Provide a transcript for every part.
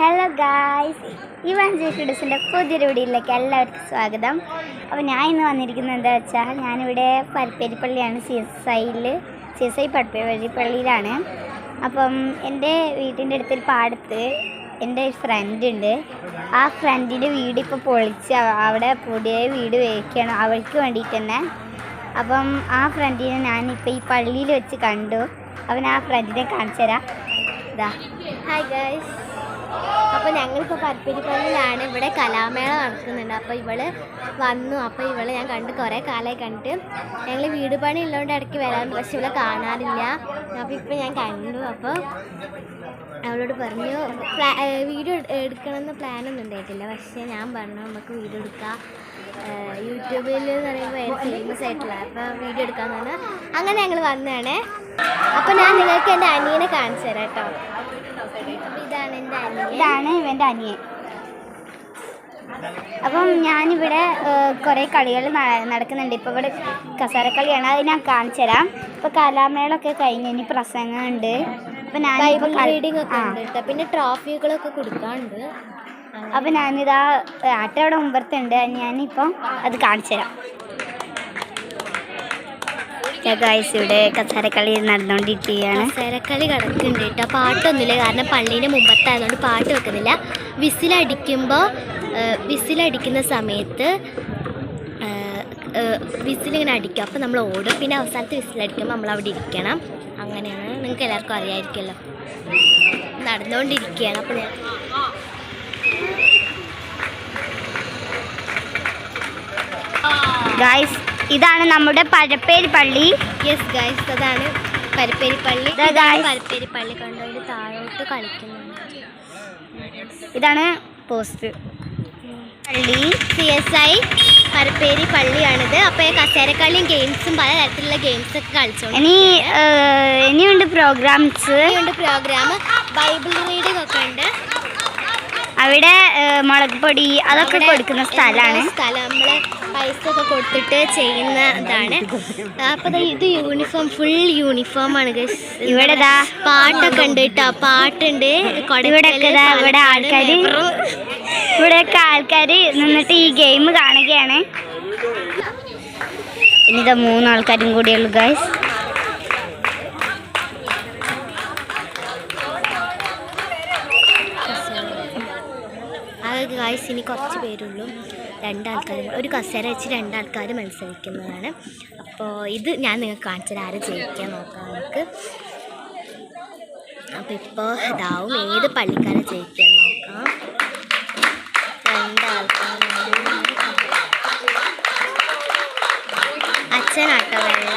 Hello guys ഈ വഞ്ചി കിഡ്സിന്റെ പുതിയൊരു വീഡിയോയിലേക്ക് എല്ലാവർക്കും സ്വാഗതം. അപ്പോൾ ഞാൻ ഇന്ന് വന്നിരിക്കുന്നത് എന്താ വെച്ചാൽ ഞാനിവിടെ പരപ്പേരിപ്പള്ളിയാണ് സി എസ് ഐയിൽ സി എസ് ഐ പരപ്പേരിപ്പള്ളിയിലാണ് അപ്പം എന്റെ വീട്ടിന്റെ അടുത്തൊരു പാടത്ത് എന്റെ ഒരു ഫ്രണ്ട് ഉണ്ട്. ആ ഫ്രണ്ടിന്റെ വീട് ഇപ്പോൾ പൊളിച്ച് അവിടെ പുതിയ വീട് വയ്ക്കണം അവൾക്ക് വേണ്ടിയിട്ട് തന്നെ. അപ്പം ആ ഫ്രണ്ടിനെ ഞാനിപ്പോൾ ഈ പള്ളിയിൽ വെച്ച് കണ്ടു. അവൻ ആ ഫ്രണ്ടിനെ കാണിച്ചു തരാം ഇതാ ഹായ് ഗൈസ് അപ്പോൾ ഞങ്ങൾക്ക് പരപ്പരിപ്പള്ളിയിലാണ് ഇവിടെ കലാമേള നടക്കുന്നുണ്ട്. അപ്പോൾ ഇവൾ വന്നു. അപ്പോൾ ഇവളെ ഞാൻ കണ്ട് കുറേ കാലമായി കണ്ടിട്ട് ഞങ്ങൾ വീട് പണി ഉള്ളതുകൊണ്ട് ഇടയ്ക്ക് വരാറുണ്ട്. പക്ഷെ ഇവളെ കാണാറില്ല. അപ്പോൾ ഇപ്പം ഞാൻ കണ്ടു. അപ്പോൾ അവളോട് പറഞ്ഞു വീഡിയോ എടുക്കണമെന്ന് പ്ലാനൊന്നും ഉണ്ടായിട്ടില്ല. പക്ഷേ ഞാൻ പറഞ്ഞു നമുക്ക് വീഡിയോ എടുക്കാം. യൂട്യൂബിൽ എന്ന് പറയുമ്പോൾ ഫേമസ് ആയിട്ടുള്ള അപ്പോൾ വീഡിയോ എടുക്കാമെന്ന് പറഞ്ഞാൽ അങ്ങനെ ഞങ്ങൾ വന്നതാണ്. അപ്പോൾ ഞാൻ നിങ്ങൾക്ക് എന്റെ അനിയനെ കാണിച്ചു തരാം കേട്ടോ. ഇതാണ് ഇവന്റെ അനിയൻ. അപ്പം ഞാനിവിടെ കുറേ കളികൾ നടക്കുന്നുണ്ട്. ഇപ്പോൾ ഇവിടെ കസേരക്കളിയാണ്. അത് ഞാൻ കാണിച്ചു തരാം. ഇപ്പോൾ കലാമേളൊക്കെ കഴിഞ്ഞ് ഇനി പ്രസംഗമുണ്ട്. അപ്പം ഞാൻ റീഡിംഗ് ഒക്കെ ഉണ്ട് പിന്നെ ട്രോഫികളൊക്കെ കൊടുക്കാറുണ്ട് അപ്പം ഞാനിതാ ആട്ട അവിടെ മുമ്പത്തുണ്ട് ഞാനിപ്പം അത് കാണിച്ചു തരാം. ഗായ്സ് ഇവിടെ കസേരക്കളി നടന്നുകൊണ്ടിരിക്കുകയാണ് കസേരക്കളി കിടക്കുന്നുണ്ട് കേട്ടോ. പാട്ടൊന്നുമില്ല. കാരണം പള്ളീന്റെ മുമ്പത്തായതുകൊണ്ട് പാട്ട് വെക്കുന്നില്ല. വിസിലടിക്കുമ്പോൾ വിസിലടിക്കുന്ന സമയത്ത് വിസിലിങ്ങനെ അടിക്കും. അപ്പോൾ നമ്മൾ ഓടും. പിന്നെ അവസാനത്തെ വിസിലടിക്കുമ്പോൾ നമ്മൾ അവിടെ ഇരിക്കണം. അങ്ങനെയാണ്. നിങ്ങൾക്ക് എല്ലാവർക്കും അറിയാമായിരിക്കുമല്ലോ നടന്നുകൊണ്ടിരിക്കുകയാണ് അപ്പോൾ ഞാൻ ഗായ്സ് ഇതാണ് നമ്മുടെ പഴപ്പേരി പള്ളി. യെസ് ഗൈസ് അതാണ് പരപ്പേരി പള്ളി. പരപ്പേരി പള്ളി. കണ്ടതിൽ താഴോട്ട് കളിക്കുന്നുണ്ട്. ഇതാണ് പോസ്റ്റ്. പള്ളി സി എസ് ഐ പരപ്പേരി പള്ളിയാണിത്. അപ്പോൾ കസേരക്കളിയും ഗെയിംസും പല തരത്തിലുള്ള ഗെയിംസ് ഒക്കെ കളിച്ചു ഇനി ഇനിയുണ്ട് പ്രോഗ്രാംസ് ഇനിയുണ്ട് പ്രോഗ്രാം ബൈബിൾ റീഡിംഗ് ഒക്കെ ഉണ്ട്. അവിടെ മുളക് പൊടി അതൊക്കെ കൊടുക്കുന്ന സ്ഥലമാണ്. സ്ഥലം. നമ്മൾ പൈസ ഒക്കെ കൊടുത്തിട്ട് ചെയ്യുന്ന ഇതാണ്. അപ്പോൾ ഇത് യൂണിഫോം ഫുൾ യൂണിഫോം ആണ്. ഇവിടെ പാട്ടൊക്കെ ഉണ്ട് കേട്ടോ. പാട്ടുണ്ട്. ഇവിടെ ഇവിടെ ആൾക്കാർ ഇവിടെയൊക്കെ ആൾക്കാർ നിന്നിട്ട് ഈ ഗെയിം കാണുകയാണ്. ഇനി ഇതാ മൂന്നാൾക്കാരും കൂടിയുള്ളൂ ഗൈസ് ഗായ്സ് ഇനി കുറച്ച് പേരുള്ളൂ. രണ്ടാൾക്കാർ ഒരു കസേര വെച്ച് രണ്ടാൾക്കാർ മത്സരിക്കുന്നതാണ്. അപ്പോൾ ഇത് ഞാൻ നിങ്ങൾക്ക് കാണിച്ചത് ആരെ ജയിക്കാൻ നോക്കാം നമുക്ക്. അപ്പോൾ ഇപ്പോൾ ഇതാവും. ഏത് പള്ളിക്കാരെ ജയിക്കാൻ നോക്കാം? രണ്ടാൾക്കാരും അച്ഛനാട്ടോ വെള്ള.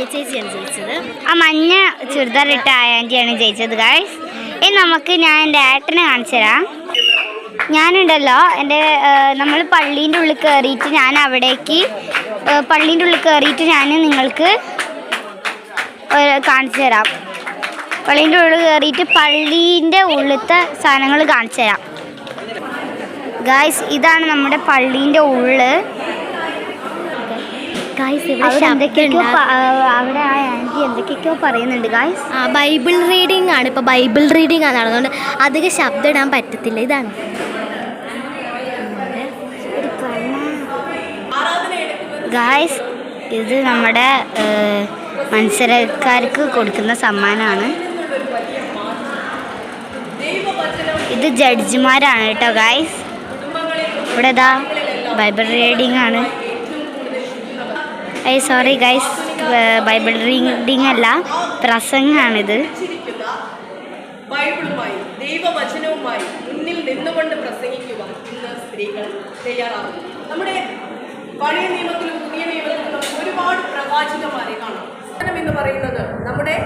ആ മഞ്ഞ ചേച്ചിയാണ് ജയിച്ചത്. ആ മഞ്ഞ ചുരിദാർ ഇട്ട ആന്റിയാണ് ജയിച്ചത് ഗൈസ് ഇനി നമുക്ക് ഞാൻ എന്റെ ഏട്ടനെ കാണിച്ചു തരാം. ഞാനുണ്ടല്ലോ എന്റെ നമ്മൾ പള്ളീന്റെ ഉള്ളിൽ കയറിയിട്ട് ഞാൻ അവിടേക്ക് പള്ളീന്റെ ഉള്ളിൽ കയറിയിട്ട് ഞാൻ നിങ്ങൾക്ക് കാണിച്ചു തരാം. പള്ളീന്റെ ഉള്ളിൽ കയറിയിട്ട് പള്ളീന്റെ ഉള്ളിലത്തെ സാധനങ്ങൾ കാണിച്ചു തരാം. ഗായ്സ് ഇതാണ് നമ്മുടെ പള്ളീന്റെ ഉള്ള്. ഗായ്സ് ഇവിടെ അവിടെ ആ, അവിടെ ആ ആന്റി എന്തൊക്കെയൊക്കെയോ പറയുന്നുണ്ട് ഗായ്സ് ആ ബൈബിൾ റീഡിംഗ് ആണ്. ഇപ്പോൾ ബൈബിൾ റീഡിംഗ് ആണ് നടന്നുകൊണ്ട് അധികം ശബ്ദം ഇടാൻ പറ്റത്തില്ല. ഇതാണ്. ഗായ്സ് ഇത് നമ്മുടെ മത്സരക്കാർക്ക് കൊടുക്കുന്ന സമ്മാനമാണ്. ഇത് ജഡ്ജിമാരാണ് കേട്ടോ ഗായ്സ് ഇവിടെ ഇതാ ബൈബിൾ റീഡിംഗ് ആണ്. I sorry guys Bible reading അല്ല ജീവിച്ചിരിക്കുന്ന ബൈബിളുമായി ദൈവവചനവുമായി മുന്നിൽ നിന്നുകൊണ്ട് പ്രസംഗിക്കുവാൻ ഇന്ന് സ്ത്രീകൾ തയ്യാറാകുന്നു. നമ്മുടെ പഴയ നിയമത്തിലും പുതിയ നിയമത്തിലും ഒരുപാട് പ്രവാചകന്മാരെ കാണാം. എന്ന് പറയുന്നത് നമ്മുടെ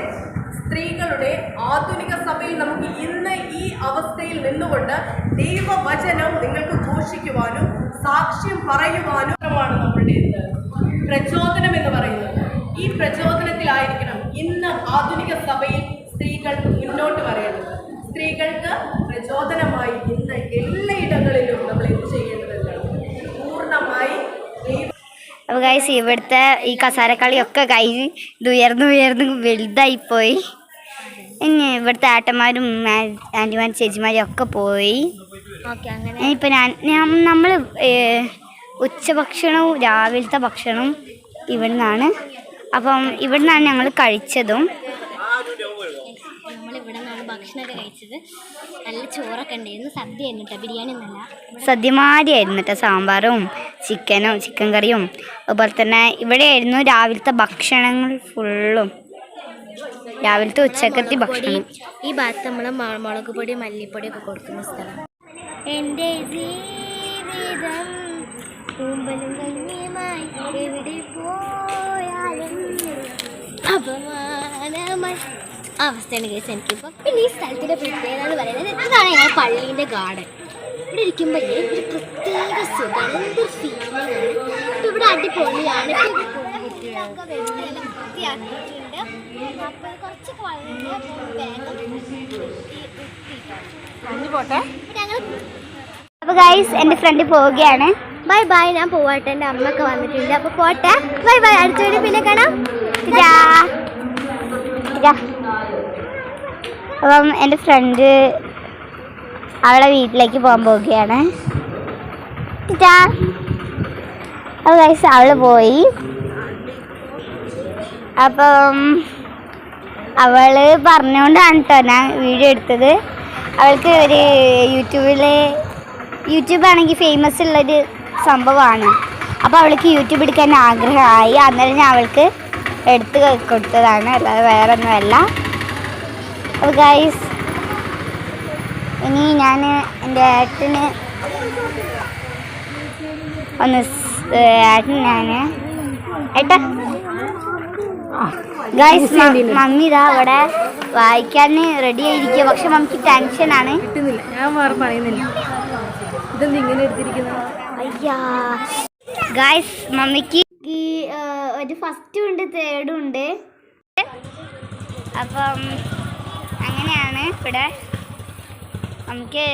സ്ത്രീകളുടെ ആധുനിക സഭയിൽ നമുക്ക് ഇന്ന് ഈ അവസ്ഥയിൽ നിന്നുകൊണ്ട് ദൈവവചനം നിങ്ങൾക്ക് ഘോഷിക്കുവാനും സാക്ഷ്യം പറയുവാനും നമ്മുടെ എന്ത് പ്രചോദനം എന്ന് പറയുന്നത്. ഈ പ്രചോദനത്തിലായിരിക്കണം ഇന്ന് ആധുനിക സഭയിൽ സ്ത്രീകൾ മുന്നോട്ട് വരേണ്ടത്. സ്ത്രീകൾക്ക് പ്രചോദനമായി ഇന്ന് എല്ലായിടങ്ങളിലും നമ്മൾ എന്ത് ചെയ്യേണ്ടതുണ്ട് പൂർണമായി അപ്പോൾ ഗൈസ് ഇവിടുത്തെ ഈ കസാരക്കളിയൊക്കെ കഴിഞ്ഞ് ഇത് ഉയർന്ന് ഉയർന്ന് വലുതായിപ്പോയി. ഇനി ഇവിടുത്തെ ആട്ടന്മാരും ആന്റിമാരും ചേച്ചിമാരും ഒക്കെ പോയി. ഓക്കെ അങ്ങനെ. ഞാൻ നമ്മൾ ഉച്ചഭക്ഷണവും രാവിലത്തെ ഭക്ഷണവും ഇവിടുന്നാണ്. അപ്പം ഇവിടുന്നാണ് ഞങ്ങൾ കഴിച്ചതും. ഭക്ഷണമൊക്കെ കഴിച്ചത്. നല്ല ചോറൊക്കെ ഉണ്ടായിരുന്നു. സദ്യ ആയിരുന്നു കേട്ടോ ബിരിയാണി ഒന്നല്ല സദ്യമാരിയായിരുന്നു കേട്ടോ സാമ്പാറും ചിക്കനും ചിക്കൻ കറിയും. അതുപോലെ തന്നെ ഇവിടെയായിരുന്നു രാവിലത്തെ ഭക്ഷണങ്ങൾ ഫുള്ളും. രാവിലത്തെ ഉച്ചക്കത്തി ഭക്ഷണം. ഈ ഭാഗത്ത് നമ്മൾ മുളക് പൊടി മല്ലിപ്പൊടി ഒക്കെ കൊടുക്കുന്ന സ്ഥലം. എന്റെ ജീവിതം പൂമ്പലും കഞ്ഞിയുമായി എവിടെ പോയാലും അപമാനമായി. അവസ്ഥയാണ് കേസ് എനിക്കിപ്പോൾ പിന്നെ ഈ സ്ഥലത്തിന്റെ പ്രത്യേകത എന്ന് പറയുന്നത് ഇതാണ് ഞങ്ങൾ പള്ളീന്റെ ഗാർഡൻ ഇവിടെ ഇരിക്കുമ്പോൾ ഒരു പ്രത്യേക സുഖം എന്തൊരു ഫീലിംഗ് ഇപ്പം ഇവിടെ അടിപൊളിയാണ്. അപ്പൊ കുട്ടികളൊക്കെ വെള്ളമെല്ലാം വൃത്തിയാക്കിയിട്ടുണ്ട്. അപ്പോൾ കുറച്ചൊക്കെ വളരെ വേഗം പോട്ടെ. ഞങ്ങൾ അപ്പോൾ ഗൈസ് എന്റെ ഫ്രണ്ട് പോവുകയാണ്. ബൈ ബൈ ഞാൻ പോവാട്ടെ എന്റെ അമ്മയൊക്കെ വന്നിട്ടുണ്ട്. അപ്പോൾ പോട്ടെ. ബൈ ബൈ അടുത്ത വീട് പിന്നെ കാണാം. അപ്പം എന്റെ ഫ്രണ്ട് അവളെ വീട്ടിലേക്ക് പോകാൻ പോവുകയാണ്. അപ്പൊ ഗൈസ് അവൾ പോയി. അപ്പം അവൾ പറഞ്ഞുകൊണ്ടാണ് കേട്ടോ ഞാൻ വീഡിയോ എടുത്തത്. അവൾക്ക് ഒരു യൂട്യൂബിലെ യൂട്യൂബാണെങ്കിൽ ഫേമസ് ഉള്ളൊരു സംഭവമാണ്. അപ്പോൾ അവൾക്ക് യൂട്യൂബ് എടുക്കാൻ ആഗ്രഹമായി. അന്നേരം ഞാൻ അവൾക്ക് എടുത്ത് കൊടുത്തതാണ്. അല്ലാതെ വേറെ ഒന്നുമല്ല അപ്പോൾ ഗൈസ് ഇനി ഞാൻ എന്റെ ഏട്ടന് ഒന്ന് ഏട്ടൻ ഞാൻ ഏട്ടാ. ഗൈസ് മമ്മി ഇതാ അവിടെ വായിക്കാൻ റെഡി ആയിരിക്കുക. പക്ഷെ മമ്മിക്ക് ടെൻഷനാണ് കിട്ടുന്നില്ല. ഞാൻ പറയുന്നില്ല. ഇതെന്ത് ഇങ്ങനെ എടുത്തിരിക്കുന്നത്? അയ്യാ ഗായ്സ് മമ്മിക്ക് ഒരു ഫസ്റ്റും ഉണ്ട് തേർഡും ഉണ്ട്. അപ്പം അങ്ങനെയാണ് ഇവിടെ നമുക്ക്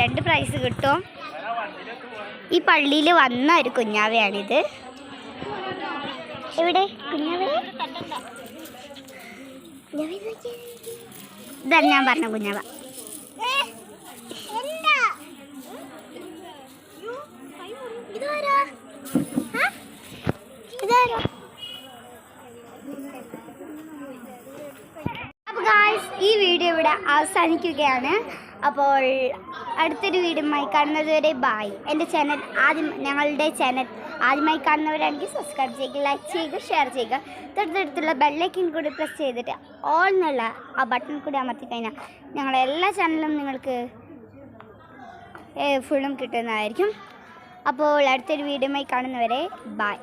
രണ്ട് പ്രൈസ് കിട്ടും. ഈ പള്ളിയിൽ വന്ന ഒരു കുഞ്ഞാവയാണിത്. എവിടെ? കുഞ്ഞാവ? ഇതാണ് ഞാൻ പറഞ്ഞ കുഞ്ഞാവ ഇതാരാ ഇതാരോ അപ്പോൾ ഗായ്സ് ഈ വീഡിയോ ഇവിടെ അവസാനിക്കുകയാണ്. അപ്പോൾ അടുത്തൊരു വീഡിയോമായി കാണുന്നതുവരെ ബായ് എന്റെ ചാനൽ ആദ്യം ഞങ്ങളുടെ ചാനൽ ആദ്യമായി കാണുന്നവരാണെങ്കിൽ സബ്സ്ക്രൈബ് ചെയ്യുക ലൈക്ക് ചെയ്യുക ഷെയർ ചെയ്യുക. തൊട്ടടുത്തുള്ള ബെല്ലൈക്കൻ കൂടി പ്രസ് ചെയ്തിട്ട് ഓൾ എന്നുള്ള ആ ബട്ടൺ കൂടി അമർത്തി കഴിഞ്ഞാൽ ഞങ്ങളുടെ എല്ലാ ചാനലും നിങ്ങൾക്ക് ഫുള്ളും കിട്ടുന്നതായിരിക്കും. അപ്പോൾ അടുത്തൊരു വീഡിയോമായി കാണുന്നവരെ ബായ്